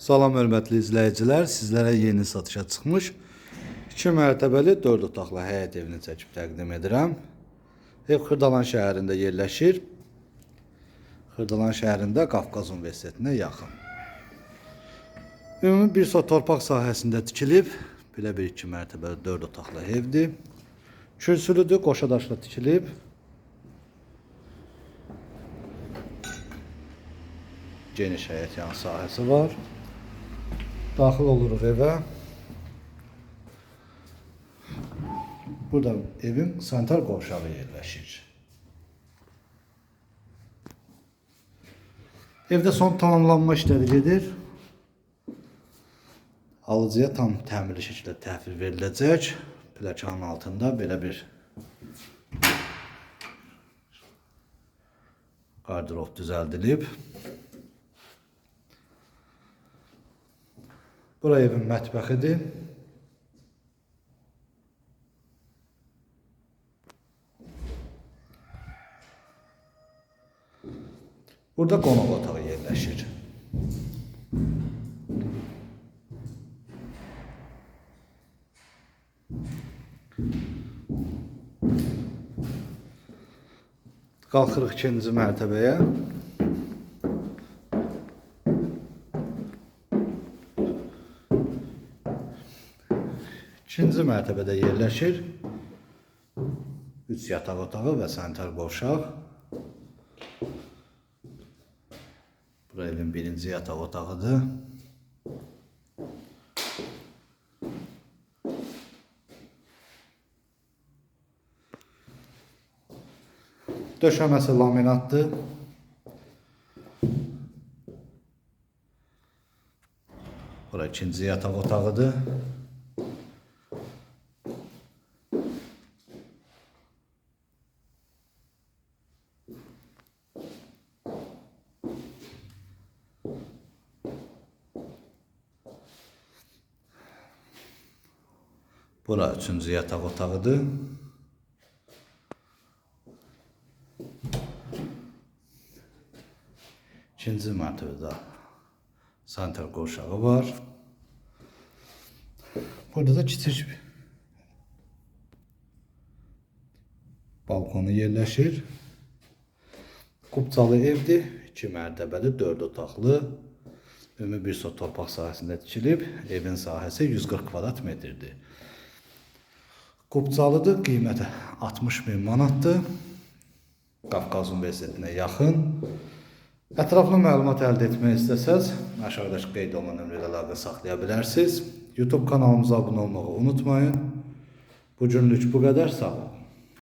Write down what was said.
Salam hörmətli izləyicilər, sizlərə yeni satışa çıxmış 2 mərtəbəli 4 otaqlı həyət evini çəkib təqdim edirəm. Ev Xırdalan şəhərində yerləşir. Xırdalan şəhərində Qafqaz Universitetinə yaxın. Ümumi bir sot torpaq sahəsində tikilib, belə bir 2 mərtəbəli 4 otaqlı evdir. Kürsülüdür, qoşa daşla tikilib. Geniş həyət yan sahəsi var. Daxil oluruq evə. Burada evin sanitar qovşağı yerləşir. Evdə son tamamlanma işləri gedir. Alıcıya tam təmirli şəkildə təhvil veriləcək. Plakanın altında belə bir qardırob düzəldilib. Bura evin mətbəxidir. Burada qonaq otağı yerləşir. Qalxırıq ikinci mərtəbəyə. İkinci mərtəbədə yerləşir. 3 yataq otağı və sanitar qovşaq. Bura evin birinci yataq otağıdır. Döşəməsi laminatdır. Bura ikinci yataq otağıdır. Bura üçüncü yataq otağıdır. İkinci mərtəbədə sanitar qovşağı var. Burada da kiçik balkonu yerləşir. Kubcalı evdir. 2 mərtəbəli, 4 otaqlı. Ümumi bir sot torpaq sahəsində tikilib. Evin sahəsi 140 kvadrat metrdir. Qubcalıdır, qiyməti 60 min manatdır. Qafqaz Universitetinə yaxın. Ətraflı məlumat əldə etmək istəsəz, aşağıdakı qeyd olunan nömrədə əlaqə saxlaya bilərsiniz. YouTube kanalımıza abunə olmağı unutmayın. Bu günlük bu qədər, sağ olun.